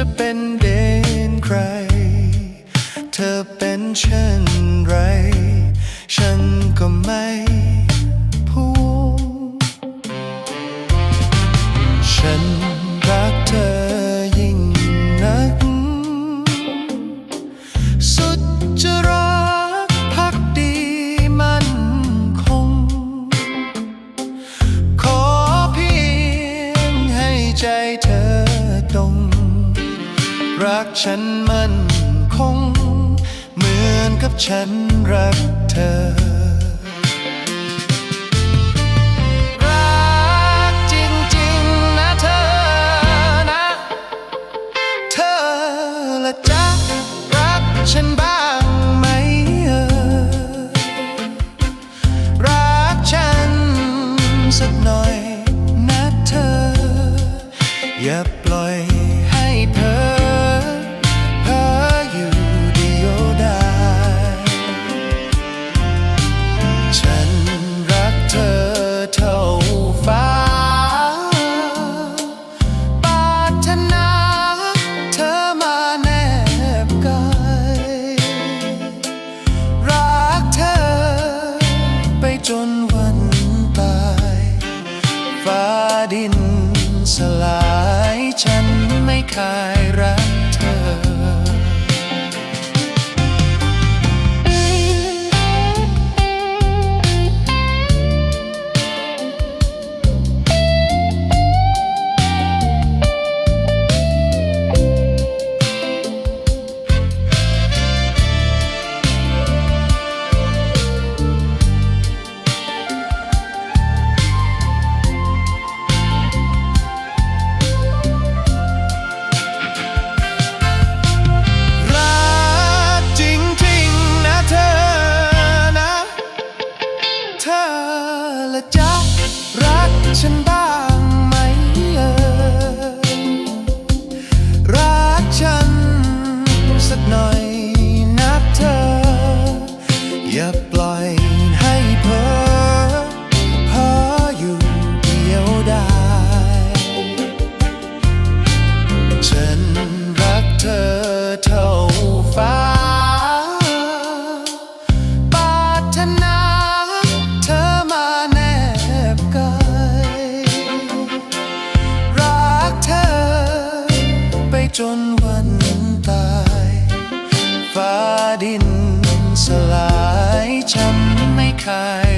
จะเป็นเดนใคร เธอเป็นเช่นไร ฉันก็ไม่พูดฉัน รักฉันมันคง เหมือนกับฉันรักเธอ รักจริงๆนะเธอนะ เธอละจะรักฉันบ้าง คายรั หน่อยนะเธอ อย่าปล่อยให้เพ้อเพ้ออยู่เดียวดายฉันรักเธอเท่าฟ้าปรารถนาเธอมาแนบกายรักเธอไปจนวัน ดินสลายฉันไม่คาย